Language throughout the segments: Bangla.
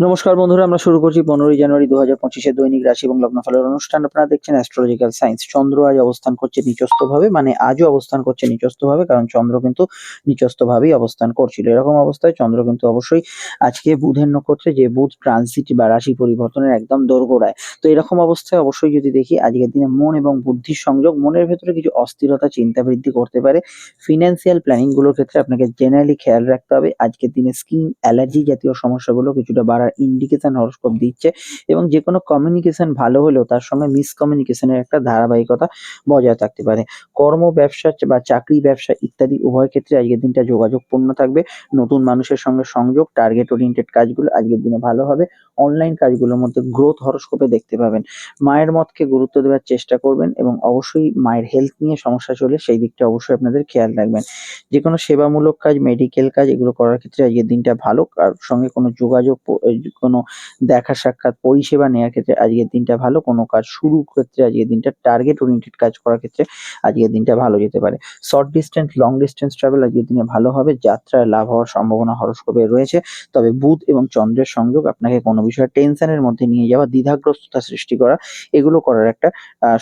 নমস্কার বন্ধুরা, আমরা শুরু করছি পনেরোই জানুয়ারি দু হাজার পঁচিশের দৈনিক রাশি এবং লগ্নফলের অনুষ্ঠান। আপনারা দেখছেন অ্যাস্ট্রোলজিক্যাল সায়েন্স চন্দ্র আজ অবস্থান করছে নিচস্থ ভাবে মানে আজও অবস্থান করছে নিচস্থ ভাবে কারণ চন্দ্র কিন্তু নিচস্থ ভাবেই অবস্থান করছিল। এরকম অবস্থায় চন্দ্র কিন্তু অবশ্যই আজকে বুধের নক্ষত্রে যে বুধ ট্রানজিট বা রাশি পরিবর্তনের একদম দোরগোড়ায়। তো এরকম অবস্থায় অবশ্যই যদি দেখি, আজকের দিনে মন এবং বুদ্ধির সংযোগ, মনের ভেতরে কিছু অস্থিরতা, চিন্তা বৃদ্ধি করতে পারে। ফিনান্সিয়াল প্ল্যানিংগুলোর ক্ষেত্রে আপনাকে জেনারেলি খেয়াল রাখতে হবে। আজকের দিনে স্কিন অ্যালার্জি জাতীয় সমস্যাগুলো কিছুটা বাড়ার ইন্ডিকেশন হরস্কোপ দিচ্ছে এবং যে কোনো কমিউনিকেশন ভালো হলেও তার সঙ্গে মিসকমিউনিকেশনের একটা ধারাবাহিকতা বজায় থাকতে পারে। কর্ম, ব্যবসা বা চাকরি, ব্যবসা ইত্যাদি উভয় ক্ষেত্রে আজকের দিনটা যোগাযোগপূর্ণ থাকবে। নতুন মানুষের সঙ্গে সংযোগ টার্গেট ওরিয়েন্টেড কাজগুলো আজকের দিনে ভালো হবে। অনলাইন কাজগুলোর মধ্যে গ্রোথ হরস্কোপে দেখতে পাবেন। মায়ের মতকে গুরুত্ব দেওয়ার চেষ্টা করবেন এবং অবশ্যই মায়ের হেলথ নিয়ে সমস্যা চলে সেই দিকটা অবশ্যই আপনাদের খেয়াল রাখবেন। যে কোনো সেবামূলক কাজ মেডিকেল কাজ এগুলো করার ক্ষেত্রে আজকের দিনটা ভালো। কার সঙ্গে কোনো যোগাযোগ কোনো দেখা সাক্ষাৎ পরিষেবা নেওয়ার ক্ষেত্রে আজকের দিনটা ভালো, কোনো কাজ শুরু ক্ষেত্রে আজকের দিনটা টার্গেট ওরিয়েন্টেড কাজ করার ক্ষেত্রে আজকের দিনটা ভালো যেতে পারে। Short distance long distance travel আজকের দিনে ভালো হবে, যাত্রায় লাভ হওয়ার সম্ভাবনা হরস্কোপে রয়েছে। তবে বুধ এবং চন্দ্রের সংযোগ আপনাকে কোনো বিষয়ে টেনশনের মধ্যে নিয়ে যাওয়া, দ্বিধাগ্রস্ততা সৃষ্টি করা, এগুলো করার একটা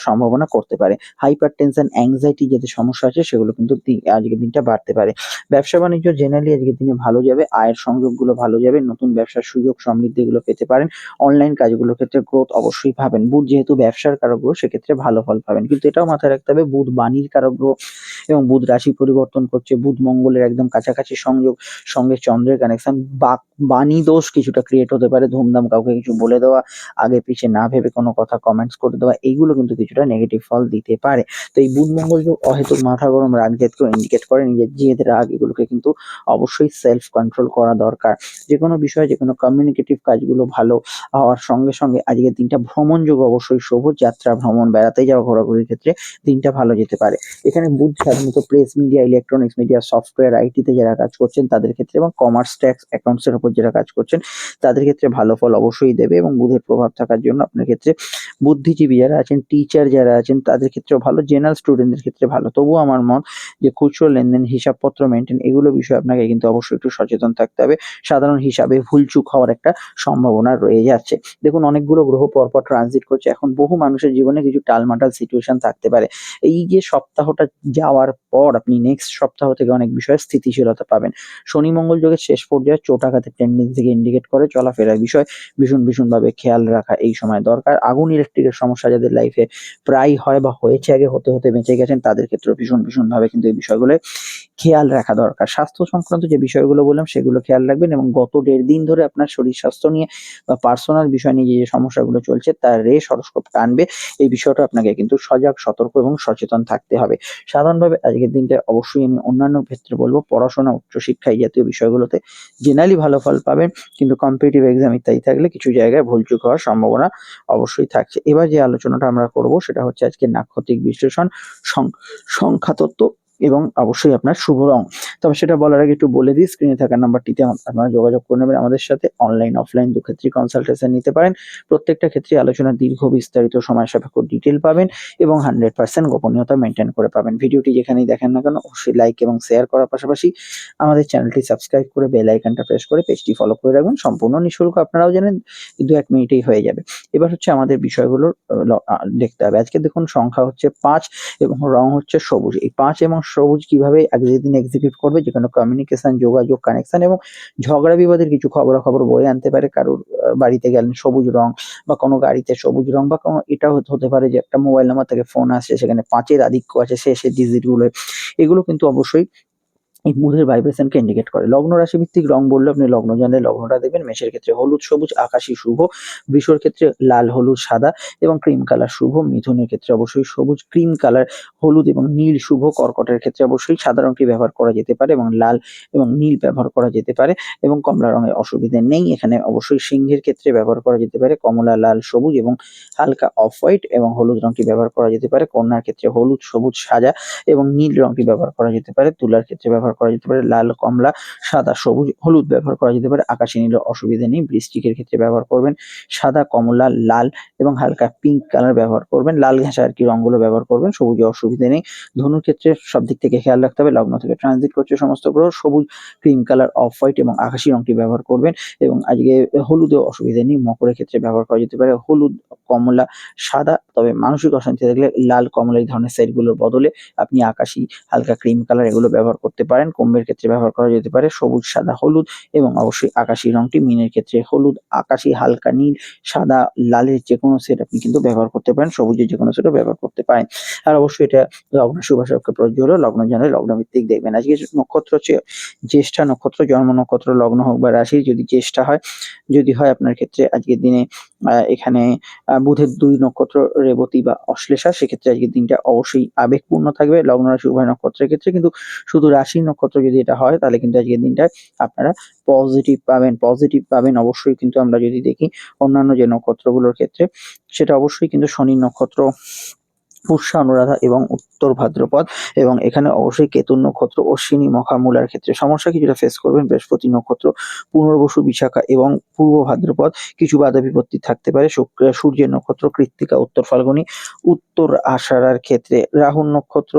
সম্ভাবনা করতে পারে। হাইপার টেনশন অ্যাংজাইটি যাতে সমস্যা আছে, সেগুলো কিন্তু আজকের দিনটা বাড়তে পারে। ব্যবসা বাণিজ্য জেনারেলি আজকের দিনে ভালো যাবে, আয়ের সংযোগগুলো ভালো যাবে, নতুন ব্যবসার সুযোগ সমৃদ্ধি গুলো পেতে পারেন। অনলাইন কাজগুলোর ক্ষেত্রে গ্রোথ অবশ্যই পাবেন। বুধ যেহেতু ব্যবসার কারক গ্রহ, সেক্ষেত্রে ভালো ফল পাবেন। কিন্তু এটাও মাথায় রাখতে হবে বুধ বাণীর কারক গ্রহ এবং বুধ রাশি পরিবর্তন করছে। বুধ মঙ্গলের একদম কাছাকাছি সংযোগ, সঙ্গে চন্দ্রের কানেকশন বাণী দোষ কিছুটা ক্রিয়েট হতে পারে, ধুমধাম কাউকে কিছু বলে দেওয়া, আগে পিছে না ভেবে কোনো কথা কমেন্টস করে দেওয়া, এইগুলো কিন্তু কিছুটা নেগেটিভ ফল দিতে পারে। তো এই বুধ, মঙ্গল যোগ অহেতুক, মাথা গরম, রাগ ইন্ডিকেট করে, নিজের জেদ, রাগ এগুলোকে কিন্তু অবশ্যই সেলফ কন্ট্রোল করা দরকার। যে কোনো বিষয়ে, যে কোনো কমিউনিকেটিভ কাজগুলো ভালো হওয়ার সঙ্গে সঙ্গে আজকের দিনটা ভ্রমণ যোগ অবশ্যই শুভ। যাত্রা, ভ্রমণ, বেড়াতে যাওয়া, ঘোরাঘুরির ক্ষেত্রে দিনটা ভালো যেতে পারে। এখানে বুধ সাধারণত press media electronics media software আইটিতে যারা কাজ করছেন তাদের ক্ষেত্রে এবং কমার্স ট্যাক্স অ্যাকাউন্টস এর উপর যারা কাজ করছেন, তাদের ক্ষেত্রে ভালো ফল অবশ্যই দেবে এবং বুধের প্রভাব থাকার জন্য আপনার ক্ষেত্রে বুদ্ধিজীবী যারা আছেন টিচার যারা আছেন, তাদের ক্ষেত্রেও ভালো জেনারেল স্টুডেন্টদের ক্ষেত্রে ভালো। তবুও আমার মত যে খুচরো লেনদেন, হিসাবপত্র মেনটেন এগুলো বিষয়ে আপনাকে কিন্তু অবশ্যই একটু সচেতন থাকতে হবে। সাধারণ হিসাবে ভুলচুক হওয়ার একটা সম্ভাবনা রয়ে যাচ্ছে। দেখুন, অনেকগুলো গ্রহ পরপর ট্রানজিট করছে। এখন বহু মানুষের জীবনে কিছু টালমাটাল সিচুয়েশন থাকতে পারে। এই যে সপ্তাহটা যাওয়ার পর আপনি নেক্সট সপ্তাহ থেকে অনেক বিষয়ে স্থিতিশীলতা পাবেন। শনি, মঙ্গল, যোগের শেষ পর্যায়ে চোটাঘাতের টেন্ডেন্সিকে ইন্ডিকেট করে চলাফেরার বিষয় ভীষণ ভীষণভাবে খেয়াল রাখা এই সময় দরকার। আগুন ইলেকট্রিকের সমস্যা যাদের লাইফে প্রায় হয় বা হয়েছে আগে, হতে হতে বেঁচে গেছেন, তাদের ক্ষেত্রে ভীষণ ভীষণভাবে কিন্তু এই বিষয়গুলো খেয়াল রাখা দরকার। স্বাস্থ্য সংক্রান্ত যে বিষয়গুলো বললাম, সেগুলো খেয়াল রাখবেন এবং গত দেড় দিন ধরে আপনার শরীর স্বাস্থ্য নিয়ে বা পার্সোনাল বিষয় নিয়ে যে সমস্যাগুলো চলছে, তার রে হরস্কোপ টানবে। এই বিষয়টা আপনাকে কিন্তু সজাগ, সতর্ক এবং সচেতন থাকতে হবে। সাধারণভাবে আজকের দিনটা অবশ্যই আমি অন্যান্য ক্ষেত্রে বলব, পড়াশোনা, উচ্চশিক্ষা এই জাতীয় বিষয়গুলোতে জেনারেলি ভালো ফল পাবেন। কিন্তু কম্পিটিটিভ এক্সাম ইত্যাদি থাকলে কিছু জায়গায় ভুলচুক হওয়ার সম্ভাবনা অবশ্যই থাকছে। এবার যে আলোচনাটা আমরা করব সেটা হচ্ছে আজকে নাক্ষতিক বিশ্লেষণ। সংখ্যাতত্ত্ব এবং অবশ্যই আপনার শুভ রং। তবে সেটা বলার আগে একটু বলে দিই স্ক্রিনে থাকা নাম্বারটিতে আপনারা যোগাযোগ করে নেবেন আমাদের সাথে। অনলাইন অফলাইন দু ক্ষেত্রে কনসালটেশন নিতে পারেন। প্রত্যেকটা ক্ষেত্রে আলোচনা দীর্ঘ বিস্তারিত সময় সাপেক্ষ ডিটেল পাবেন এবং হান্ড্রেড পার্সেন্ট গোপনীয়তা মেনটেন করে পাবেন। ভিডিওটি যেখানেই দেখেন না কেন অবশ্যই লাইক এবং শেয়ার করার পাশাপাশি আমাদের চ্যানেলটি সাবস্ক্রাইব করে বেল আইকনটা প্রেস করে পেজটি ফলো করে রাখবেন। সম্পূর্ণ নিঃশুল্ক আপনারাও জানেন দু এক মিনিটেই হয়ে যাবে। এবার হচ্ছে আমাদের বিষয়গুলোর আহ, দেখতে হবে। আজকে দেখুন সংখ্যা হচ্ছে পাঁচ এবং রং হচ্ছে সবুজ। এই পাঁচ এবং সবুজ কীভাবে একদিন দিন এক্সিকিউট করবে যে কোনো কমিউনিকেশন যোগাযোগ কানেকশন এবং ঝগড়া বিবাদের কিছু খবরাখবর বয়ে আনতে পারে কারোর বাড়িতে গেলেন সবুজ রং বা কোনো গাড়িতে সবুজ রং বা কোনো এটাও হতে- পারে যে একটা মোবাইল নাম্বার থেকে ফোন আসছে সেখানে পাঁচের আধিক্য আছে সে সে ডিজিটগুলো। এগুলো কিন্তু অবশ্যই এই বুধের ভাইব্রেশনকে ইন্ডিকেট করে। লগ্ন রাশি ভিত্তিক রং বললে আপনি লগ্ন জানলে লগ্নটা দেখবেন, মেষের ক্ষেত্রে হলুদ, সবুজ, আকাশী, শুভ, বৃষর ক্ষেত্রে লাল, হলুদ, সাদা এবং ক্রিম কালার শুভ, মিথুনের ক্ষেত্রে অবশ্যই সবুজ, ক্রিম কালার, হলুদ এবং নীল শুভ, কর্কটের ক্ষেত্রে অবশ্যই সাদা রঙটি ব্যবহার করা যেতে পারে এবং লাল এবং নীল ব্যবহার করা যেতে পারে এবং কমলা রঙের অসুবিধে নেই। এখানে অবশ্যই সিংহের ক্ষেত্রে ব্যবহার করা যেতে পারে কমলা, লাল, সবুজ এবং হালকা অফ হোয়াইট এবং হলুদ রঙটি ব্যবহার করা যেতে পারে। কন্যার ক্ষেত্রে হলুদ, সবুজ, সাজা এবং নীল রঙটি ব্যবহার করা যেতে পারে। তুলার ক্ষেত্রে ব্যবহার করা যেতে পারে, লাল, কমলা, সাদা, সবুজ, হলুদ ব্যবহার করা যেতে পারে, আকাশি নীল অসুবিধা নেই, বৃষ্টিকের ক্ষেত্রে ব্যবহার করবেন সাদা, কমলা, লাল এবং হালকা পিঙ্ক কালার ব্যবহার করবেন, লাল ঘেঁষা আর কি রঙগুলো ব্যবহার করবেন, সবুজে অসুবিধা নেই, ধনুর ক্ষেত্রে সব দিক থেকে খেয়াল রাখতে হবে, লগ্ন থেকে ট্রানজিট করছে সমস্ত গ্রহ, সবুজ ক্রিম কালার অফ হোয়াইট এবং আকাশি রংটি ব্যবহার করবেন এবং আজকে হলুদে অসুবিধা নেই, মকরের ক্ষেত্রে ব্যবহার করা যেতে পারে, হলুদ, কমলা, সাদা, তবে মানসিক অশান্তি থাকলে লাল, কমলা এই ধরনের সেটগুলোর বদলে আপনি আকাশি, হালকা ক্রিম কালার এগুলো ব্যবহার করতে পারেন। কুম্ভের ক্ষেত্রে ব্যবহার করা যেতে পারে সবুজ, সাদা, হলুদ এবং অবশ্যই আকাশি রংটি মিনের ক্ষেত্রে হলুদ, আকাশি, হালকা নীল, সাদা, লালের যে কোনো সেট আপনি কিন্তু ব্যবহার করতে পারেন, সবুজের যে কোনো সেটও ব্যবহার করতে পারেন। আর অবশ্যই এটা লগ্ন শুভাশককে প্রযোজ্য হলো লগ্ন জানলে লগ্ন ভিত্তিক দেখবেন। আজকে নক্ষত্র হচ্ছে জ্যেষ্ঠা নক্ষত্র, জন্ম নক্ষত্র, লগ্ন হোক বা রাশি যদি জ্যেষ্ঠা হয়, যদি হয় আপনার ক্ষেত্রে আজকের দিনে এখানে বুধের দুই নক্ষত্র, রেবতী বা অশ্লেষা, সেক্ষেত্রে আজকের দিনটা অবশ্যই আবেগপূর্ণ থাকবে। লগ্ন রাশি উভয় নক্ষত্রের ক্ষেত্রে কিন্তু শুধু রাশি নক্ষত্র যদি এটা হয়, তাহলে কিন্তু আজকের দিনটা আপনারা পজিটিভ পাবেন। পজিটিভ পাবেন অবশ্যই কিন্তু আমরা যদি দেখি অন্যান্য যে নক্ষত্রগুলোর ক্ষেত্রে, সেটা অবশ্যই কিন্তু শনি নক্ষত্র পুষ্যা, অনুরাধা এবং উত্তর ভাদ্রপদ। এবং এখানে অবশ্যই কেতুর নক্ষত্র অশ্বিনী মখামূলার ক্ষেত্রে সমস্যা কিছুটা ফেস করবেন। বৃহস্পতি নক্ষত্র, পুনর্বসু, বিশাখা এবং পূর্ব ভাদ্রপদ। কিছু বাধা বিপত্তি থাকতে পারে। সূর্যের নক্ষত্র, কৃত্তিকা, উত্তর ফাল্গুনী। উত্তর আষাঢ়ার ক্ষেত্রে রাহুল নক্ষত্র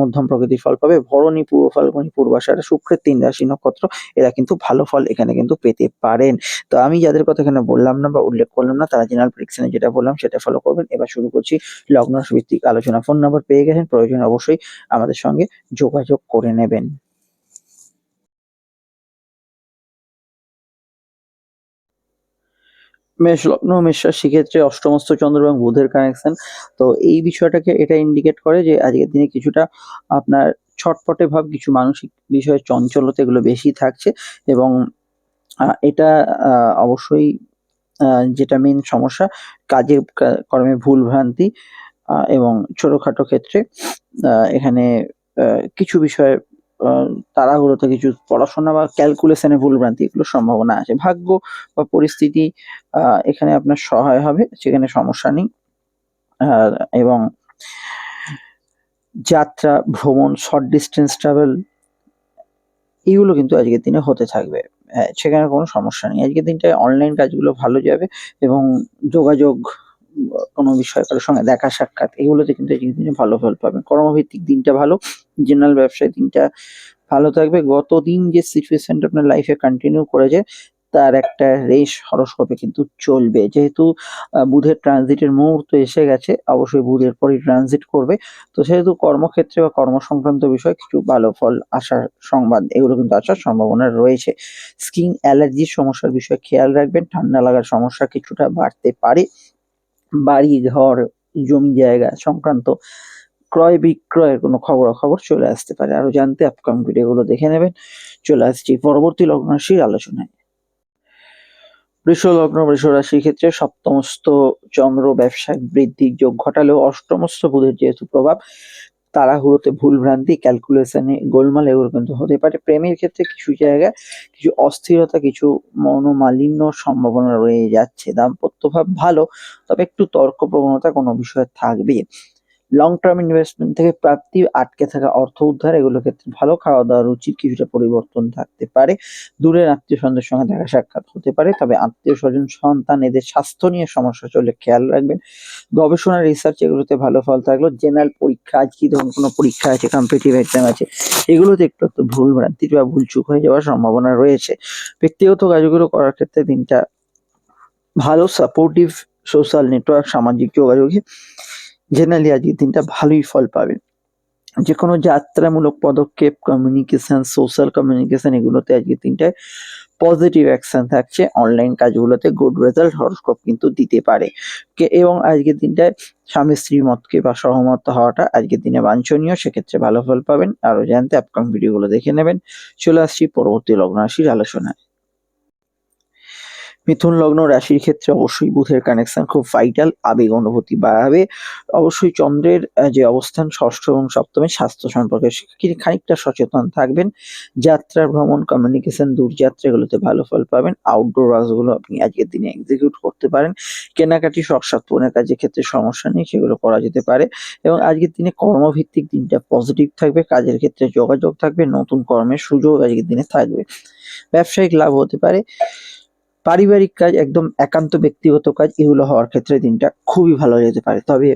মধ্যম প্রকৃতির ফল পাবে। ভরণী, পূর্ব ফাল্গুনী, পূর্বাষাঢ়া, শুক্রের তিন রাশি নক্ষত্র, এরা কিন্তু ভালো ফল এখানে কিন্তু পেতে পারেন। তো আমি যাদের কথা এখানে বললাম না বা উল্লেখ করলাম না, তারা জেনারেল প্রেডিকশনে যেটা বললাম সেটা ফলো করবেন। এবার শুরু করছি লগ্ন ভিত্তিক আলোচনা ফোন নাম্বার পেয়ে গেছেন, প্রয়োজন অবশ্যই আমাদের সঙ্গে যোগাযোগ করে নেবেন। মেষ লগ্ন, মেষ রাশি ক্ষেত্রে চন্দ্র এবং বুধের কানেকশন তো এই বিষয়টাকে এটা ইন্ডিকেট করে যে আজকের দিনে কিছুটা আপনার ছটপটে ভাব, কিছু মানসিক বিষয়ে চঞ্চলতা এগুলো বেশি থাকছে এবং এটা অবশ্যই যেটা মেন সমস্যা, কাজে কর্মে ভুল ভ্রান্তি এবং ছোটখাটো ক্ষেত্রে এখানে কিছু বিষয়ে তাড়াহুড়োতে কিছু পড়াশোনা বা ক্যালকুলেশনে ভুল ভ্রান্তি এগুলোর সম্ভাবনা আছে। ভাগ্য বা পরিস্থিতি এখানে আপনার সহায় হবে, সেখানে সমস্যা নেই। এবং যাত্রা, ভ্রমণ শর্ট ডিস্টেন্স ট্রাভেল এগুলো কিন্তু আজকের দিনে হতে থাকবে। সেখানে কোনো সমস্যা নেই। আজকের দিনটায় অনলাইন কাজগুলো ভালো যাবে এবং যোগাযোগ কোনো বিষয় কারোর সঙ্গে দেখা, সাক্ষাৎ, এগুলোতে কিন্তু আজকের দিনে ভালো ফল পাবেন। কর্মভিত্তিক দিনটা ভালো জেনারেল ব্যবসায় দিনটা ভালো থাকবে। গত দিন যে সিচুয়েশনটা আপনার লাইফে কন্টিনিউ করেছে, তার একটা রেশ হরস্কোপে কিন্তু চলবে। যেহেতু বুধের ট্রানজিটের মুহূর্ত এসে গেছে, অবশ্যই বুধের পরই ট্রানজিট করবে। তো সেহেতু কর্মক্ষেত্রে বা কর্ম সংক্রান্ত বিষয়ে কিছু ভালো ফল আসার সংবাদ, এগুলো কিন্তু আসার সম্ভাবনা রয়েছে। স্কিন অ্যালার্জির সমস্যার বিষয়ে খেয়াল রাখবেন। ঠান্ডা লাগার সমস্যা কিছুটা বাড়তে পারে। বাড়ি, ঘর, জমি জায়গা সংক্রান্ত ক্রয় বিক্রয়ের কোনো খবরাখবর চলে আসতে পারে। আরও জানতে আপকামিং ভিডিওগুলো দেখে নেবেন। চলে আসছি পরবর্তী লগ্ন রাশির আলোচনায়। বৃষ লগ্ন বৃষ রাশির ক্ষেত্রে সপ্তমস্ত চন্দ্র ব্যবসায় বৃদ্ধির যোগ ঘটালেও অষ্টমস্ত বুধের যেহেতু প্রভাব তাড়াহুড়োতে ভুলভ্রান্তি ক্যালকুলেশনে গোলমাল এগুলো কিন্তু হতে পারে। প্রেমের ক্ষেত্রে কিছু জায়গায় কিছু অস্থিরতা, কিছু মনোমালিন্য সম্ভাবনা রয়ে যাচ্ছে। দাম্পত্য ভাব ভালো, তবে একটু তর্ক প্রবণতা কোনো বিষয়ে থাকবে লং টার্ম ইনভেস্টমেন্ট থেকে প্রাপ্তি, আটকে থাকা অর্থ উদ্ধার, এগুলোর ক্ষেত্রে ভালো খাওয়া দাওয়া রুচির কিছুটা পরিবর্তন থাকতে পারে। দূরের আত্মীয় স্বজনদের সঙ্গে দেখা সাক্ষাৎ হতে পারে, তবে আত্মীয় স্বজন সন্তান, এদের স্বাস্থ্য নিয়ে সমস্যা চলে খেয়াল রাখবেন। গবেষণা রিসার্চ এগুলোতে ভালো ফল থাকল জেনারেল পরীক্ষা, আজ কি ধরুন কোনো পরীক্ষা আছে কম্পিটিটিভ এক্সাম আছে, এগুলোতে একটু একটু ভুল ভ্রান্তি বা ভুল চুক হয়ে যাওয়ার সম্ভাবনা রয়েছে। ব্যক্তিগত কাজগুলো করার ক্ষেত্রে দিনটা ভালো সাপোর্টিভ সোশ্যাল নেটওয়ার্ক সামাজিক যোগাযোগে জেনারেলি আজকের দিনটা ভালোই ফল পাবেন। যে কোনো যাত্রামূলক পদক্ষেপ কমিউনিকেশন সোশ্যাল কমিউনিকেশন এগুলোতে আজকের দিনটায় পজিটিভ অ্যাকশন থাকছে। অনলাইন কাজগুলোতে গুড রেজাল্ট হরস্কোপ কিন্তু দিতে পারে। এবং আজকের দিনটায় স্বামী স্ত্রী মতকে বা সহমত হওয়াটা আজকের দিনে বাঞ্ছনীয়। সেক্ষেত্রে ভালো ফল পাবেন। আরও জানতে আপকামিং ভিডিওগুলো দেখে নেবেন। চলে আসছি পরবর্তী লগ্ন রাশির আলোচনায়। মিথুন লগ্ন রাশির ক্ষেত্রে অবশ্যই বুধের কানেকশন খুব ভাইটাল আবেগ, অনুভূতি বাড়াবে। অবশ্যই চন্দ্রের যে অবস্থান, ষষ্ঠ এবং সপ্তমে স্বাস্থ্য সম্পর্কে খানিকটা সচেতন থাকবেন। যাত্রা ভ্রমণ কমিউনিকেশন দূরযাত্রা এগুলোতে ভালো ফল পাবেন। আউটডোর ওয়ার্কসগুলো আপনি আজকের দিনে এক্সিকিউট করতে পারেন। কেনাকাটি শখসাত পূরণের কাজের ক্ষেত্রে সমস্যা নেই, সেগুলো করা যেতে পারে। এবং আজকের দিনে কর্মভিত্তিক দিনটা পজিটিভ থাকবে, কাজের ক্ষেত্রে যোগাযোগ থাকবে, নতুন কর্মের সুযোগ আজকের দিনে থাকবে। ব্যবসায়িক লাভ হতে পারে। পারিবারিক কাজ, একদম একান্ত ব্যক্তিগত কাজ এগুলো হওয়ার ক্ষেত্রে দিনটা খুবই ভালো যেতে পারে। তবে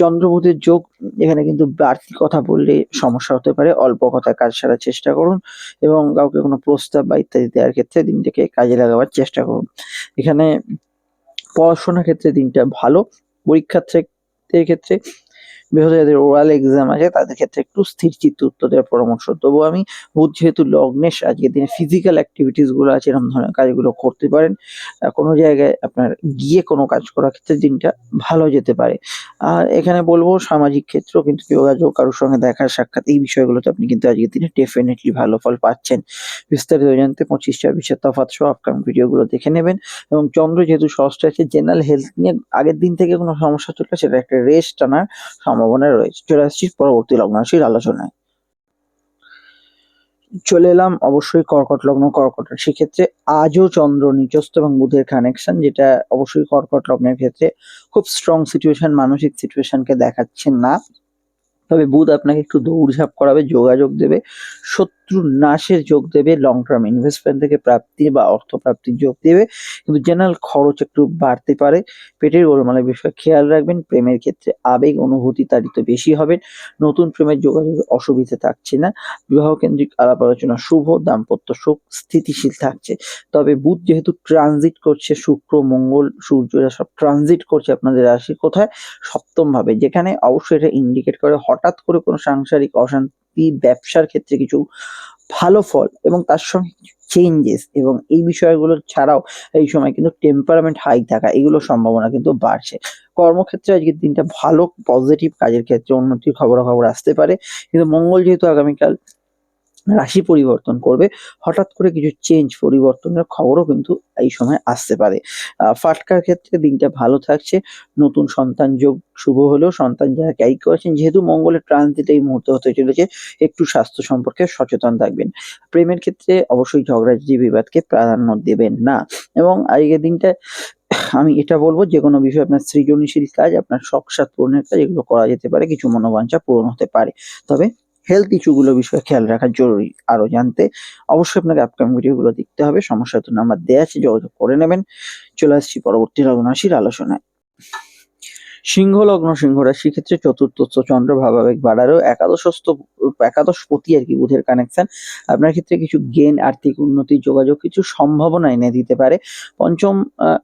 চন্দ্রবুধের যোগ, এখানে কিন্তু বাড়তি কথা বললে সমস্যা হতে পারে। অল্প কথায় কাজ সারার চেষ্টা করুন এবং কাউকে কোনো প্রস্তাব বা ইত্যাদি দেওয়ার ক্ষেত্রে দিনটাকে কাজে লাগাবার চেষ্টা করুন। এখানে পড়াশোনার ক্ষেত্রে দিনটা ভালো। পরীক্ষার্থীদের ক্ষেত্রে বিশেষত যাদের ওরাল এক্সাম আছে তাদের ক্ষেত্রে একটু স্থির চিত্ত উত্তর দেওয়ার পরামর্শ। তবু আমি বুধ যেহেতু লগ্নেশ আজকের দিনে ফিজিক্যাল অ্যাক্টিভিটিসগুলো আছে, এরকম ধরনের কাজগুলো করতে পারেন। কোনো জায়গায় আপনার গিয়ে কোনো কাজ করার ক্ষেত্রে দিনটা ভালো যেতে পারে। আর এখানে বলব সামাজিক ক্ষেত্রেও কিন্তু যোগাযোগ, কারোর সঙ্গে দেখা সাক্ষাৎ, এই বিষয়গুলোতে আপনি কিন্তু আজকের দিনে ডেফিনেটলি ভালো ফল পাচ্ছেন। বিস্তারিত জানতে পঁচিশ ছাব্বিশের তফাৎ সহ আপকামিং ভিডিওগুলো দেখে নেবেন। এবং চন্দ্র যেহেতু ষষ্ঠ আছে জেনারেল হেলথ নিয়ে আগের দিন থেকে কোনো সমস্যা চললে সেটা একটা রেস্ট আনার সম্ভাবনা রয়েছে। চলে আসছি পরবর্তী লগ্ন রাশির আলোচনায়। চলে এলাম অবশ্যই কর্কট লগ্ন, কর্কট রাশির ক্ষেত্রে। আজও চন্দ্র নিচস্থ এবং বুধের কানেকশন যেটা অবশ্যই কর্কট লগ্নের ক্ষেত্রে খুব স্ট্রং সিচুয়েশন মানসিক সিচুয়েশনকে দেখাচ্ছে না। তবে বুধ আপনাকে একটু দৌড়ঝাঁপ করাবে, যোগাযোগ দেবে। শত্রু নাশের যোগ দেবে লং টার্ম ইনভেস্টমেন্ট থেকে প্রাপ্তি বা অর্থ প্রাপ্তির যোগ দেবে, কিন্তু জেনারেল খরচ একটু বাড়তে পারে। পেটের গোলমালের বিষয়ে খেয়াল রাখবেন, প্রেমের ক্ষেত্রে আবেগ, অনুভূতি তারিত বেশি হবে। নতুন প্রেমের যোগাযোগে অসুবিধা থাকছে না। বিবাহ কেন্দ্রিক আলাপ আলোচনা শুভ, দাম্পত্য সুখ স্থিতিশীল থাকছে। তবে বুধ যেহেতু ট্রানজিট করছে, শুক্র, মঙ্গল, সূর্য, এরা সব ট্রানজিট করছে আপনাদের রাশি কোথায়? সপ্তম ভাবে, যেখানে অবশ্যই এটা ইন্ডিকেট করে হঠাৎ করে কোনো সাংসারিক অশান্তি ব্যবসার ক্ষেত্রে কিছু ভালো ফল এবং তার সঙ্গে চেঞ্জেস এবং এই বিষয়গুলো ছাড়াও এই সময় কিন্তু টেম্পারামেন্ট হাই থাকা এগুলো সম্ভাবনা কিন্তু বাড়ছে। কর্মক্ষেত্রে আজকের দিনটা ভালো পজিটিভ কাজের ক্ষেত্রে উন্নতির খবরাখবর আসতে পারে। কিন্তু মঙ্গল যেহেতু আগামীকাল রাশি পরিবর্তন করবে। হঠাৎ করে কিছু চেঞ্জ পরিবর্তনের খবরও কিন্তু এই সময় আসতে পারে। ফাটকার ক্ষেত্রে দিনটা ভালো থাকছে। নতুন সন্তান যোগ শুভ হলেও সন্তান যারা ক্যারি করেছেন, যেহেতু মঙ্গলের ট্রানজিট এই মুহূর্তে হতে চলেছে, একটু স্বাস্থ্য সম্পর্কে সচেতন থাকবেন। প্রেমের ক্ষেত্রে অবশ্যই ঝগড়াঝাটি বিবাদকে প্রাধান্য দেবেন না। এবং আজকের দিনটা আমি এটা বলব, যে কোনো বিষয়ে আপনার সৃজনশীল কাজ, আপনার শখ সাত পূরণের কাজ, এগুলো করা যেতে পারে। কিছু মনোবাঞ্ছা পূরণ হতে পারে। তবে হেলথ ইস্যুগুলো বিষয়ে খেয়াল রাখা জরুরি। আরও জানতে অবশ্যই আপনাকে আপকামিং ভিডিওগুলো দেখতে হবে। সমস্যা তো নাম্বার দেওয়া আছে, যোগাযোগ করে নেবেন। চলে আসছি পরবর্তী রাজনাশীর আলোচনায়। সিংহ লগ্ন সিংহ রাশির ক্ষেত্রে চতুর্থ চন্দ্র ভাবাবেগ বাড়ারও একাদশস্থ একাদশপতি আর কি বুধের কানেকশন আপনার ক্ষেত্রে কিছু গেন আর্থিক উন্নতি যোগাযোগ কিছু সম্ভাবনা এনে দিতে পারে। পঞ্চম আহ,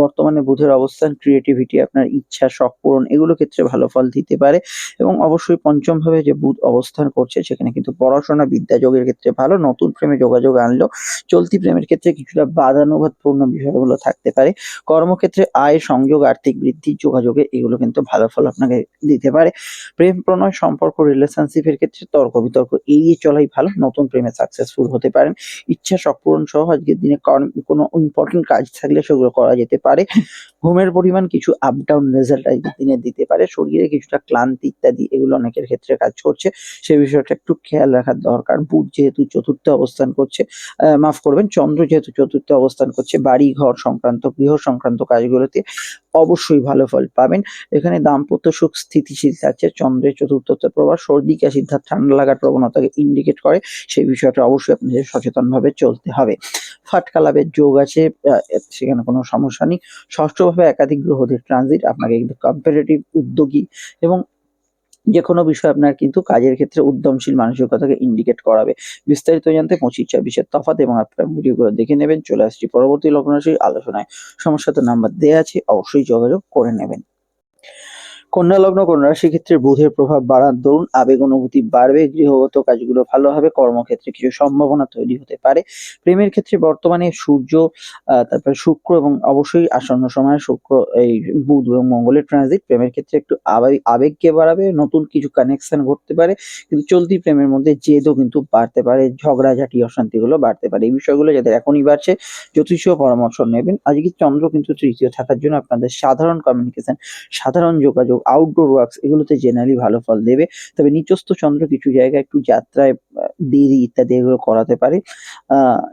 বর্তমানে বুধের অবস্থান ক্রিয়েটিভিটি আপনার ইচ্ছা শখ পূরণ এগুলো ক্ষেত্রে ভালো ফল দিতে পারে। এবং অবশ্যই পঞ্চম ভাবে যে বুধ অবস্থান করছে সেখানে কিন্তু পড়াশোনা বিদ্যা যোগের ক্ষেত্রে ভালো নতুন প্রেমে যোগাযোগ আনলেও চলতি প্রেমের ক্ষেত্রে কিছুটা বাদানুবাদপূর্ণ বিষয়গুলো থাকতে পারে। কর্মক্ষেত্রে আয় সংযোগ আর্থিক বৃদ্ধি যোগাযোগে এগুলো কিন্তু ভালো ফল আপনাকে দিতে পারে। প্রেম, প্রণয়, সম্পর্ক রিলেশনশিপের ক্ষেত্রে তর্ক বিতর্ক এড়িয়ে চলাই ভালো। নতুন প্রেমে সাকসেসফুল হতে পারেন। ইচ্ছা সব পূরণ সহ আজকের দিনে কোনো ইম্পর্টেন্ট কাজ থাকলে সেগুলো করা যেতে পারে। ঘুমের পরিমাণ কিছু আপ ডাউন রেজাল্ট আজকের দিনে দিতে পারে। শরীরে কিছুটা ক্লান্তি ইত্যাদি, এগুলো অনেকের ক্ষেত্রে কাজ করছে। সেই বিষয়টা একটু খেয়াল রাখার দরকার। বুধ যেহেতু চতুর্থ অবস্থান করছে মাফ করবেন, চন্দ্র যেহেতু চতুর্থ অবস্থান করছে বাড়ি ঘর সংক্রান্ত গৃহ সংক্রান্ত কাজগুলোতে অবশ্যই ভালো ফল পাবেন। এখানে দাম্পত্য সুখ স্থিতিশীল থাকছে। চন্দ্রের চতুর্থ প্রভাব, সর্দি, কাশি ধার ঠান্ডা লাগার প্রবণতাকে ইন্ডিকেট করে। সেই বিষয়টা অবশ্যই আপনাদের সচেতন ভাবে চলতে হবে। ফাটকা লাভের যোগ আছে সেখানে কোনো সমস্যা নেই। ষষ্ঠভাবে একাধিক গ্রহদের ট্রানজিট আপনাকে কিন্তু কম্পারেটিভ উদ্যোগী এবং যে কোনো বিষয় আপনার কিন্তু কাজের ক্ষেত্রে উদ্যমশীল মানসিকতাকে ইন্ডিকেট করাবে। বিস্তারিত জানতে পঁচিশ ছাব্বিশের তফাত এবং আপনার ভিডিওগুলো দেখে নেবেন। চলে আসছি পরবর্তী লগ্ন রাশির আলোচনায়। সমস্যা তো নাম্বার দেওয়া আছে, অবশ্যই যোগাযোগ করে নেবেন। কন্যা লগ্ন কন্যা রাশির ক্ষেত্রে বুধের প্রভাব বাড়ার দরুন আবেগ অনুভূতি বাড়বে, গৃহগত কাজগুলো ভালো হবে, কর্মক্ষেত্রে কিছু সম্ভাবনা তৈরি হতে পারে। প্রেমের ক্ষেত্রে বর্তমানে সূর্য তারপরে শুক্র এবং অবশ্যই আসন্ন সময়ে শুক্র, এই বুধ এবং মঙ্গলের ট্রানজিট প্রেমের ক্ষেত্রে একটু আবেগ- আবেগকে বাড়াবে, নতুন কিছু কানেকশন ঘটতে পারে, কিন্তু চলতি প্রেমের মধ্যে জেদও কিন্তু বাড়তে পারে, ঝগড়াঝাটি, অশান্তিগুলো বাড়তে পারে। এই বিষয়গুলো যাদের এখনই বাড়ছে জ্যোতিষ পরামর্শ নেবেন। আজকে চন্দ্র কিন্তু তৃতীয় থাকার জন্য আপনাদের সাধারণ কমিউনিকেশন সাধারণ যোগাযোগ আউটডোর ওয়ার্কস এগুলোতে জেনারেলি ভালো ফল দেবে। তবে নিচস্থ চন্দ্র কিছু জায়গায় একটু যাত্রায় দেরি ইত্যাদি এগুলো করাতে পারে।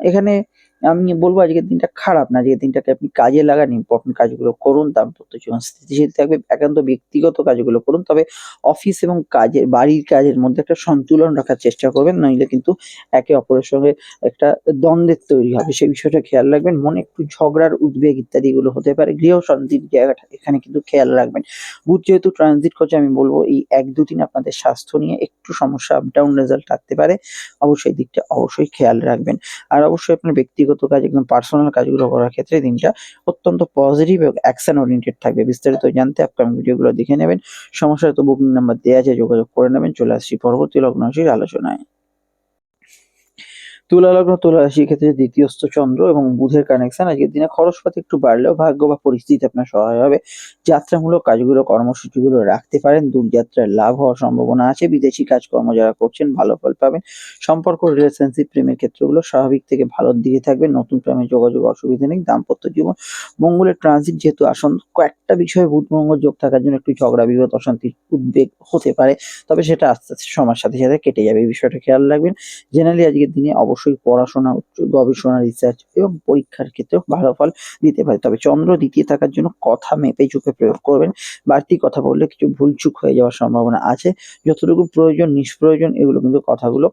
এখানে আমি বলব আজকের দিনটা খারাপ না, আজকের দিনটাকে আপনি কাজে লাগান ইম্পর্টেন্ট কাজগুলো করুন, দাম্পত্য জীবন স্থিতিশীল থাকবে, একান্ত ব্যক্তিগত কাজগুলো করুন, তবে অফিস এবং কাজের, বাড়ির কাজের মধ্যে একটা সন্তুলন রাখার চেষ্টা করবেন, নইলে কিন্তু একে অপরের সঙ্গে একটা দ্বন্দ্বের তৈরি হবে। সেই বিষয়টা খেয়াল রাখবেন, মনে একটু ঝগড়ার উদ্বেগ ইত্যাদি এগুলো হতে পারে, গৃহ শান্তির জায়গাটা এখানে কিন্তু খেয়াল রাখবেন। বুধ যেহেতু ট্রানজিট করছে, আমি বলব এই এক দুদিন আপনাদের স্বাস্থ্য নিয়ে একটু সমস্যা আপ ডাউন রেজাল্ট থাকতে পারে, অবশ্যই দিকটা অবশ্যই খেয়াল রাখবেন। আর অবশ্যই আপনার ব্যক্তিগত কাজ একদম পার্সোনাল কাজগুলো করার ক্ষেত্রে দিনটা অত্যন্ত পজিটিভ এবং অ্যাকশন ওরিয়েন্টেড থাকবে। বিস্তারিত জানতে আপকামিং ভিডিওগুলো দেখে নেবেন। সমস্যা তো বুকিং নাম্বার দেওয়া আছে, যোগাযোগ করে নেবেন। চলে আসছি পরবর্তী লগ্ন আলোচনায়। তুলা লগ্ন, তুলা রাশির ক্ষেত্রে দ্বিতীয়স্থ চন্দ্র এবং বুধের কানেকশন আজকের দিনে খরচপাতি একটু বাড়লেও ভাগ্য বা পরিস্থিতি আপনার সহায় হবে। যাত্রামূলক কাজগুলো, কর্মসূচিগুলো রাখতে পারেন। দূরযাত্রায় লাভ হওয়ার সম্ভাবনা আছে। বিদেশি কাজকর্ম যারা করছেন, ভালো ফল পাবেন। সম্পর্ক রিলেশনশিপ প্রেমের ক্ষেত্রগুলো স্বাভাবিক থেকে ভালোর দিকে থাকবে। নতুন প্রেমের যোগাযোগ, অসুবিধা নেই। দাম্পত্য জীবন, মঙ্গলের ট্রানজিট যেহেতু আসন কয়েকটা বিষয়ে বুধ মঙ্গল যোগ থাকার জন্য একটু ঝগড়া বিরোধ অশান্তির উদ্বেগ হতে পারে। তবে সেটা আস্তে আস্তে সময়ের সাথে সাথে কেটে যাবে। এই বিষয়টা খেয়াল রাখবেন। জেনারেলি আজকের দিনে অবশ্যই পড়াশোনা উচ্চ গবেষণা রিসার্চ এবং পরীক্ষার ক্ষেত্রে ভালো ফল দিতে পারে। তবে চন্দ্র দ্বিতীয় থাকার জন্য কথা মেপে চুপে প্রয়োগ করবেন। বাড়তি কথা বললে কিছু ভুলচুক হয়ে যাওয়ার সম্ভাবনা আছে। যতটুকু প্রয়োজন, নিষ্প্রয়োজন, এগুলো কিন্তু কথাগুলো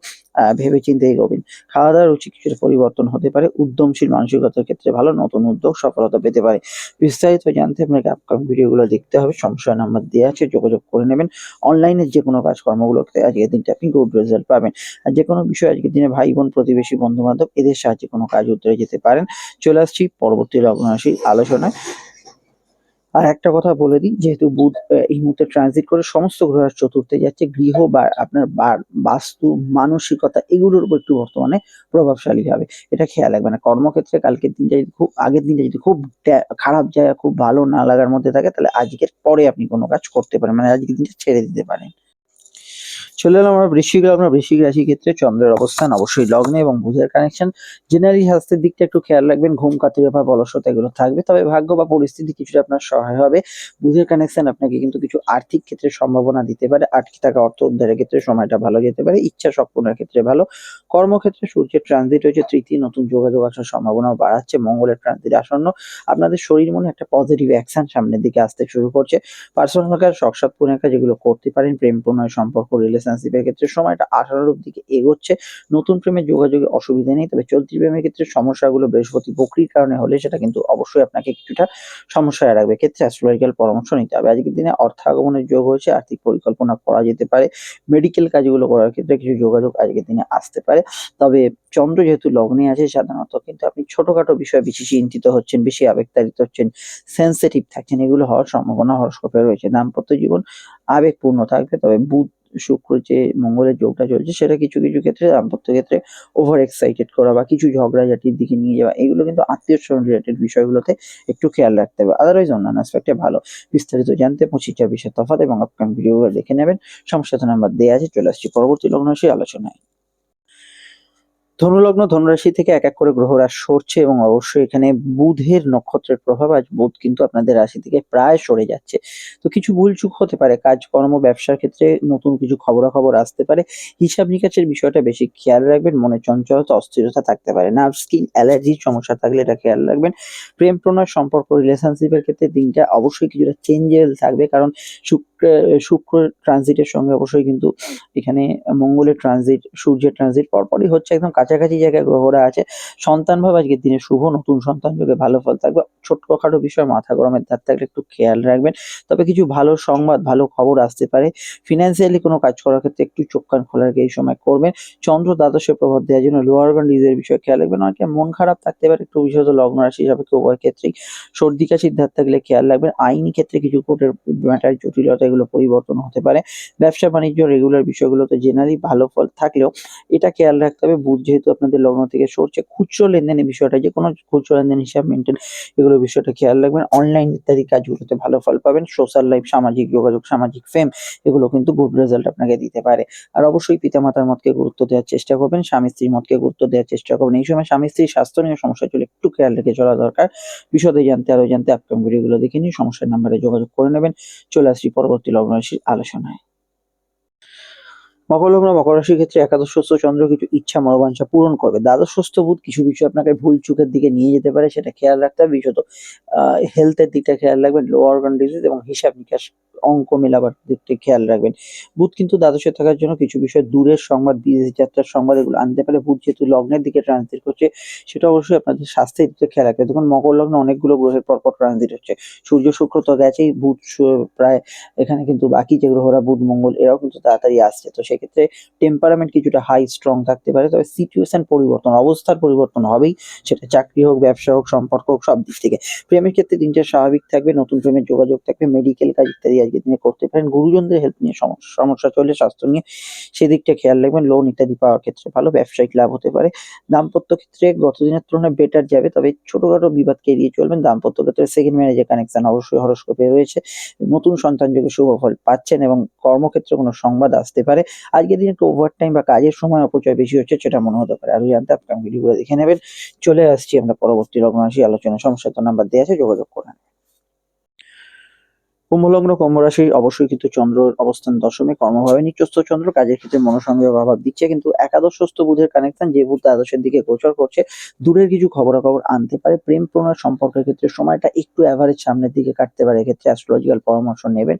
ভেবে চিন্তে এগোবেন খাওয়া দাওয়ার রুচি কিছুটা পরিবর্তন হতে পারে। উদ্যমশীল মানসিকতার ক্ষেত্রে ভালো নতুন উদ্যোগ সফলতা পেতে পারে। বিস্তারিত জানতে আপনাকে আপকামিং ভিডিওগুলো দেখতে হবে। সমস্যা নাম্বার দেওয়া আছে, যোগাযোগ করে নেবেন। অনলাইনে যে কোনো কাজকর্মগুলোতে আজকের দিনটা আপনি গুড রেজাল্ট পাবেন। আর যে কোনো বিষয় আজকের দিনে ভাই বোন প্রতিবেশী বন্ধু বান্ধব এদের সাহায্যে কোনো কাজ উত্তরে যেতে পারেন। চলে আসছি পরবর্তী লগ্ন রাশির আলোচনায়। আর একটা কথা বলে দিই, যেহেতু বুধ এই মুহূর্তে ট্রানজিট করে সমস্ত গ্রহের চতুর্থে যাচ্ছে, গৃহ বা আপনার বাস্তু, মানসিকতা এগুলোর উপর একটু বর্তমানে প্রভাবশালী হবে। এটা খেয়াল রাখবে না। কর্মক্ষেত্রে কালকের দিনটা যদি খুব, আগের দিনটা যদি খুব খারাপ জায়গা, খুব ভালো না লাগার মধ্যে থাকে, তাহলে আজকের পরে আপনি কোনো কাজ করতে পারেন। মানে আজকের দিনটা ছেড়ে দিতে পারেন। চলে এলাম আমরা বৃশ্চিক লগ্ন বৃশ্চিক রাশির ক্ষেত্রে চন্দ্রের অবস্থান, অবশ্যই লগ্নে এবং বুধের কানেকশন জেনারেলি স্বাস্থ্যের দিকটা একটু খেয়াল রাখবেন, ঘুম কাতুরে বা বলসতা এগুলো থাকবে। তবে ভাগ্য বা পরিস্থিতি কিছুটা আপনার সহায় হবে। বুধের কানেকশন আপনাকে কিন্তু কিছু আর্থিক ক্ষেত্রে সম্ভাবনা দিতে পারে। আটকে থাকা অর্থ উদ্ধারের ক্ষেত্রে সময়টা ভালো যেতে পারে। ইচ্ছা সম্পূর্ণের ক্ষেত্রে ভালো। কর্মক্ষেত্রে সূর্যের ট্রানজিট হয়েছে, তৃতীয় নতুন যোগাযোগ আসার সম্ভাবনাও বাড়াচ্ছে, মঙ্গলের ট্রানজিট আসন্ন। আপনাদের শরীর মনে একটা পজিটিভ অ্যাকশন সামনের দিকে আসতে শুরু করছে। পার্সোনাল কাজ শখসাদ পূরণের কাজ যেগুলো করতে পারেন, প্রেম, প্রণয়, সম্পর্ক রিলেশনশিপের ক্ষেত্রে সময়টা আঠারোর দিকে এগোচ্ছে। নতুন প্রেমের যোগাযোগে অসুবিধা নেই, তবে চলতি প্রেমের ক্ষেত্রে সমস্যাগুলো বৃহস্পতি বকরির কারণে হলে সেটা কিন্তু অবশ্যই আপনাকে কিছুটা সমস্যায় রাখবে। ক্ষেত্রে অ্যাস্ট্রোলজিক্যাল পরামর্শ নিতে হবে। আজকের দিনে অর্থ আগমনের যোগ হয়েছে, আর্থিক পরিকল্পনা করা যেতে পারে। মেডিকেল কাজগুলো করার ক্ষেত্রে কিছু যোগাযোগ আজকের দিনে আসতে পারে। তবে চন্দ্র যেহেতু লগ্নে আছে, সাধারণত কিন্তু আপনি ছোটখাটো বিষয়ে বেশি চিন্তিত হচ্ছেন, বেশি আবেগতাড়িত হচ্ছেন সেন্সিটিভ থাকছেন, এগুলো হওয়ার সম্ভাবনা হরস্কোপে রয়েছে। দাম্পত্য জীবন আবেগপূর্ণ থাকবে, তবে বুধ, শুক্র যে মঙ্গলের যোগটা চলছে, সেটা কিছু কিছু ক্ষেত্রে, দাম্পত্য ক্ষেত্রে ওভার এক্সাইটেড করা বা কিছু ঝগড়াঝাটির দিকে নিয়ে যাওয়া, এগুলো কিন্তু আত্মীয় স্বজন রিলেটেড বিষয়গুলোতে একটু খেয়াল রাখতে হবে। আদারওয়াইজ অন্যান্য অ্যাসপেক্টে ভালো। বিস্তারিত জানতে পঁচিশটা বিষয় তফাৎ এবং আপকামিং ভিডিওগুলো দেখে নেবেন। সমস্যা নাম্বার দেওয়া আছে, চলে আসছি পরবর্তী লগ্ন রাশির আলোচনায়। ধনুলগ্ন ধনুরাশি থেকে এক এক করে গ্রহরা সরছে এবং অবশ্যই এখানে বুধের নক্ষত্রের প্রভাব আজ বুধ কিন্তু আপনাদের রাশি থেকে প্রায় সরে যাচ্ছে। তো কিছু ভুলচুক হতে পারে, কাজকর্ম, ব্যবসার ক্ষেত্রে নতুন কিছু খবরাখবর আসতে পারে। হিসাব নিকাশের বিষয়টা বেশি খেয়াল রাখবেন, মনে চঞ্চলতা, অস্থিরতা থাকতে পারে। নার্ভ স্কিন অ্যালার্জির সমস্যা থাকলে এটা খেয়াল রাখবেন। প্রেম, প্রণয়, সম্পর্ক রিলেশনশিপের ক্ষেত্রে দিনটা অবশ্যই কিছুটা চেঞ্জেবল থাকবে কারণ শুক্র ট্রানজিটের সঙ্গে অবশ্যই কিন্তু এখানে মঙ্গলের ট্রানজিট সূর্যের ট্রানজিট পরপরই হচ্ছে একদম কাছাকাছি জায়গায় গ্রহরা আছে। সন্তান ভাব আজকের দিনে শুভ, নতুন সন্তান যোগে ভালো ফল থাকবে। ছোটখাটো বিষয়, মাথা গরমের ধার থাকলে একটু খেয়াল রাখবেন। তবে কিছু ভালো সংবাদ, ভালো খবর আসতে পারে। ফিনান্সিয়ালি কোনো কাজ করার ক্ষেত্রে একটু চোখ কান আগে এই সময় করবেন। চন্দ্র দ্বাদশের প্রভাব দেওয়ার জন্য লোয়ার অর্গানিজের বিষয়ে খেয়াল রাখবেন। অনেকে মন খারাপ থাকতে পারে, একটু বিশেষত লগ্ন রাশি হিসাবে উভয় ক্ষেত্রেই সর্দি কাশির ধার থাকলে খেয়াল রাখবেন। আইনি ক্ষেত্রে কিছু কোর্টের ম্যাটার জটিলতা এগুলো পরিবর্তন হতে পারে। ব্যবসা বাণিজ্য রেগুলার বিষয়গুলোতে জেনারেলি ভালো ফল থাকলেও এটা খেয়াল রাখতে হবে বুধ যেহেতু আপনাদের লগ্ন থেকে সরছে, খুচরো লেনদেনের বিষয়টা যে কোনো খুচরো লেনদেন হিসাব মেনটেন এগুলো বিষয়টা খেয়াল রাখবেন। অনলাইন ইত্যাদি কাজগুলোতে ভালো ফল পাবেন। সোশ্যাল লাইফ সামাজিক যোগাযোগ, সামাজিক ফেম এগুলো কিন্তু গুড রেজাল্ট আপনাকে দিতে পারে। আর অবশ্যই পিতামাতার মতকে গুরুত্ব দেওয়ার চেষ্টা করবেন, স্বামী স্ত্রীর মতকে গুরুত্ব দেওয়ার চেষ্টা করবেন। এই সময় স্বামী স্ত্রীর স্বাস্থ্য নিয়ে সমস্যা চলে, একটু খেয়াল রেখে চলা দরকার। বিশদে জানতে, আরও জানতে আপকাম ভিডিওগুলো দেখে নিয়ে সমস্যার নাম্বারে যোগাযোগ করে নেবেন। চলে আসছি পরবর্তী লগ্ন রাশির আলোচনায়। মকর লগ্ন, মকর রাশির ক্ষেত্রে একাদশস্থ চন্দ্র কিছু ইচ্ছা, মনোবাঞ্ছা পূরণ করবে। দ্বাদশস্থ বুধ কিছু কিছু আপনাকে ভুল চুকের দিকে নিয়ে যেতে পারে, সেটা খেয়াল রাখতে হবে। বিশেষত হেলথের দিকটা খেয়াল রাখবেন লো অর্গান ডিজিজ এবং হিসাব নিকাশ অঙ্ক মেলাবার দিকটা খেয়াল রাখবেন। বুধ কিন্তু দ্বাদশে থাকার জন্য কিছু বিষয় দূরের সংবাদ, বিদেশ যাত্রার সংবাদ এগুলো আনতে পারে। বুধ যেহেতু লগ্নের দিকে ট্রানজিট করছে, সেটা অবশ্যই আপনাদের স্বাস্থ্যের দিকে খেয়াল রাখবে দেখুন, মকর লগ্নে অনেকগুলো গ্রহের পরপর ট্রানজিট হচ্ছে। সূর্য, শুক্র তো গেছেই, বুধ প্রায় এখানে কিন্তু বাকি যে গ্রহরা, বুধ, মঙ্গল, এরাও কিন্তু তাড়াতাড়ি আসছে। তো সেক্ষেত্রে টেম্পারামেন্ট কিছুটা হাই স্ট্রং থাকতে পারে। তবে সিচুয়েশন পরিবর্তন, অবস্থার পরিবর্তন হবেই। সেটা চাকরি হোক, ব্যবসা হোক, সম্পর্ক হোক, সব দিক থেকে। প্রেমের ক্ষেত্রে দিনটা স্বাভাবিক থাকবে, নতুন প্রেমের যোগাযোগ থাকবে মেডিকেল কাজ ইত্যাদি আজকে দিনে করতে পারেন। গুরুজনদের হেল্প নিয়ে সমস্যা সমস্যা চললে স্বাস্থ্য নিয়ে সেদিকটা খেয়াল রাখবেন। লোন ইত্যাদি পাওয়ার ক্ষেত্রে ভালো ব্যবসায়িক লাভ হতে পারে। দাম্পত্য ক্ষেত্রে গত দিনের তুলনায় বেটার যাবে, তবে ছোটখাটো বিবাদকে এড়িয়ে চলবেন। দাম্পত্য ক্ষেত্রে সেকেন্ড ম্যারেজের কানেকশন অবশ্যই হরস্কোপে রয়েছে। নতুন সন্তান যোগে শুভ ফল পাচ্ছেন এবং কর্মক্ষেত্রে কোনো সংবাদ আসতে পারে আজকের দিনে একটু ওভার টাইম বা কাজের সময় অপচয় বেশি হচ্ছে, সেটা মনে হতে পারে। আরও জানতে আপনার ভিডিওগুলো দেখে নেবেন। চলে আসছি আমরা পরবর্তী লগ্ন রাশি আলোচনা সমস্যা তো নাম্বার দেওয়া আছে, যোগাযোগ করেন। কুম্ভলগ্ন কুম্ভ রাশি অবশ্যই কিন্তু চন্দ্র অবস্থান দশমে, কর্মভাবে নিচস্থ চন্দ্র, কাজের ক্ষেত্রে মনোসংযোগ অভাব দিচ্ছে কিন্তু একাদশস্থ বুধের কানেকশন যে বুধ দ্বাদশের দিকে গোচর করছে, দূরের কিছু খবরাখবর আনতে পারে। প্রেম প্রণয় সম্পর্কের ক্ষেত্রে সময়টা একটু অ্যাভারেজ সামনের দিকে কাটতে পারে, এক্ষেত্রে অ্যাস্ট্রোলজিক্যাল পরামর্শ নেবেন।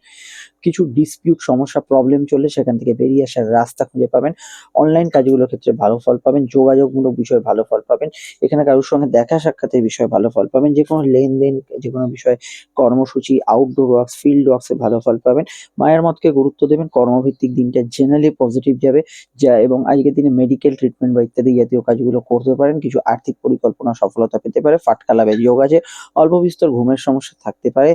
কিছু ডিসপিউট সমস্যা প্রবলেম চললে সেখান থেকে বেরিয়ে আসার রাস্তা খুঁজে পাবেন। অনলাইন কাজগুলোর ক্ষেত্রে ভালো ফল পাবেন, যোগাযোগমূলক বিষয়ে ভালো ফল পাবেন। এখানে কারোর সঙ্গে দেখা সাক্ষাতের বিষয়ে ভালো ফল পাবেন। যে কোনো লেনদেন যে কোনো বিষয়ে কর্মসূচি আউটডোর ওয়ার্কস ফিল্ড ওয়ার্কসে ভালো ফল পাবেন। মায়ের মতকে গুরুত্ব দেবেন। কর্মভিত্তিক দিনটা জেনারেলি পজিটিভ যাবে যা এবং আজকের দিনে মেডিকেল ট্রিটমেন্ট বা ইত্যাদি জাতীয় কাজগুলো করতে পারেন। কিছু আর্থিক পরিকল্পনা সফলতা পেতে পারে। ফাটকা লাভের যোগ আছে। অল্প বিস্তর ঘুমের সমস্যা থাকতে পারে।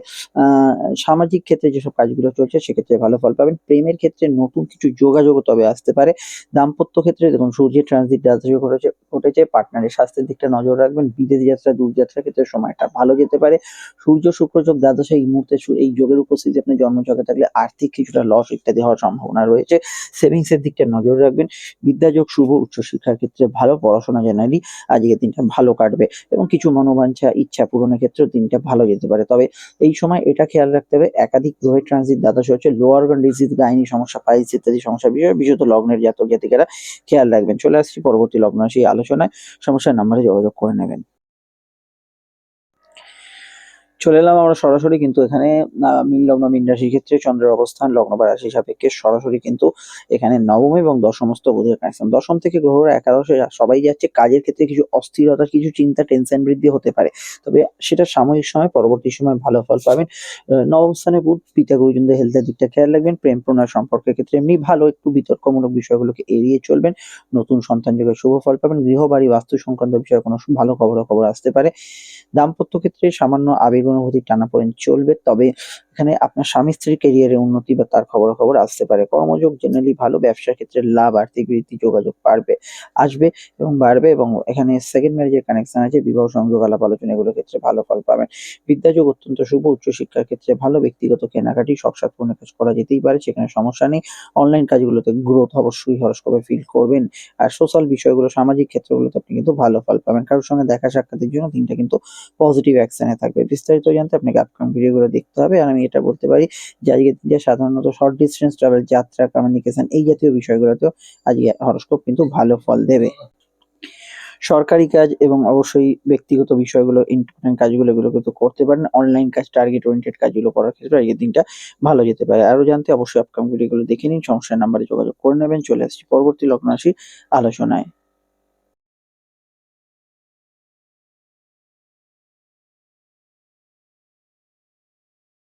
সামাজিক ক্ষেত্রে যেসব কাজগুলো চলছে, সেক্ষেত্রে ভালো ফল পাবেন। প্রেমের ক্ষেত্রে নতুন কিছু যোগাযোগ তবে আসতে পারে। দাম্পত্য ক্ষেত্রে দেখুন, সূর্যের ট্রানজিট দ্বাদশে ঘটেছে ঘটেছে। পার্টনারের স্বাস্থ্যের দিকটা নজর রাখবেন। বিদেশ যাত্রা দূরযাত্রার ক্ষেত্রে সময়টা ভালো যেতে পারে। সূর্য, শুক্র, যোগ, দ্বাদশে এই মুহূর্তে এই যোগের উপস্থিতি, আপনি জন্মচকে থাকলে আর্থিক কিছুটা লস ইত্যাদি হওয়ার সম্ভাবনা রয়েছে। সেভিংস এর দিকটা নজর রাখবেন। বিদ্যাযোগ, শুভ, উচ্চশিক্ষার ক্ষেত্রে ভালো পড়াশোনা জেনারেলি আজকের দিনটা ভালো কাটবে এবং কিছু মনোবাঞ্ছা, ইচ্ছা পূরণের ক্ষেত্রেও দিনটা ভালো যেতে পারে। তবে এই সময় এটা খেয়াল রাখতে হবে, একাধিক গ্রহের ট্রানজিট দ্বাদশ হচ্ছে লোয়ার অর্গান ডিজিজ গাইনি সমস্যা, পাইলস ইত্যাদি সমস্যা বিষয়ে বিশেষত লগ্নের জাতক জাতিকারা খেয়াল রাখবেন। চলে আসছি পরবর্তী লগ্ন সেই আলোচনায়। সমস্যার নাম্বারে যোগাযোগ করে নেবেন। চলে এলাম আমরা সরাসরি কিন্তু এখানে মীন লগ্ন, মীন রাশির ক্ষেত্রে চন্দ্রের অবস্থান, লগ্ন বা রাশি সাপেক্ষে সরাসরি কিন্তু এখানে নবম এবং দশমস্ত বুধের কানেকশন দশম থেকে গ্রহরা একাদশে সবাই যাচ্ছে, কাজের ক্ষেত্রে কিছু অস্থিরতা কিছু চিন্তা টেনশন বৃদ্ধি হতে পারে। তবে সেটা সাময়িক সময়, পরবর্তী সময় ভালো ফল পাবেন। নবম স্থানে বুধ, পিতা, গুরুজনদের হেলথের দিকটা খেয়াল রাখবেন। প্রেম, প্রণয় সম্পর্কের ক্ষেত্রে এমনি ভালো, একটু বিতর্কমূলক বিষয়গুলোকে এড়িয়ে চলবেন। নতুন সন্তান যোগের শুভ ফল পাবেন। গৃহবাড়ি বাস্তু সংক্রান্ত বিষয়ে কোনো ভালো খবর খবর আসতে পারে। দাম্পত্য ক্ষেত্রে সামান্য আবেগ অনুভূতির টানাপোড়েন চলবে। তবে এখানে আপনার স্বামী স্ত্রীর ক্যারিয়ারে উন্নতি বা তার খবর খবর আসতে পারে। কর্মযোগ জেনারেলি ভালো, ব্যবসার ক্ষেত্রে লাভ, আর্থিক বৃদ্ধি, যোগাযোগ পারবে আসবে এবং বাড়বে এবং এখানে সেকেন্ড ম্যারেজের কানেকশন আছে, বিবাহ সংযোগ, আলাপ আলোচনা এগুলোর ক্ষেত্রে ভালো ফল পাবেন। বিদ্যাযোগ অত্যন্ত শুভ উচ্চশিক্ষার ক্ষেত্রে ভালো, ব্যক্তিগত কেনাকাটি শখ সাধপূর্ণের কাজ করা যেতেই পারে, সেখানে সমস্যা নেই। অনলাইন কাজগুলোতে গ্রোথ অবশ্যই হরস্কোপে ফিল করবেন। আর সোশ্যাল বিষয়গুলো, সামাজিক ক্ষেত্রগুলোতে আপনি কিন্তু ভালো ফল পাবেন। কারোর সঙ্গে দেখা সাক্ষাতের জন্য দিনটা কিন্তু পজিটিভ অ্যাকশনে থাকবে। বিস্তারিত জানতে আপনাকে আপকাম ভিডিওগুলো দেখতে হবে। আর আমি এটা বলতে পারি যে আজকের দিনে সাধারণত শর্ট ডিস্টেন্স ট্রাভেল যাত্রা কমিউনিকেশন এই জাতীয় বিষয়গুলোতেও আজকে হরস্কোপ কিন্তু ভালো ফল দেবে। সরকারি কাজ এবং অবশ্যই ব্যক্তিগত বিষয়গুলো ইম্পর্টেন্ট কাজগুলো, এগুলো কিন্তু করতে পারেন। অনলাইন কাজ টার্গেট ওরিয়েন্টেড কাজগুলো করার ক্ষেত্রে আজকের দিনটা ভালো যেতে পারে। আরও জানতে অবশ্যই আপকাম ভিডিওগুলো দেখে নিন। সমস্যার নাম্বারে যোগাযোগ করে নেবেন। চলে আসছি পরবর্তী লগ্ন রাশি আলোচনায়।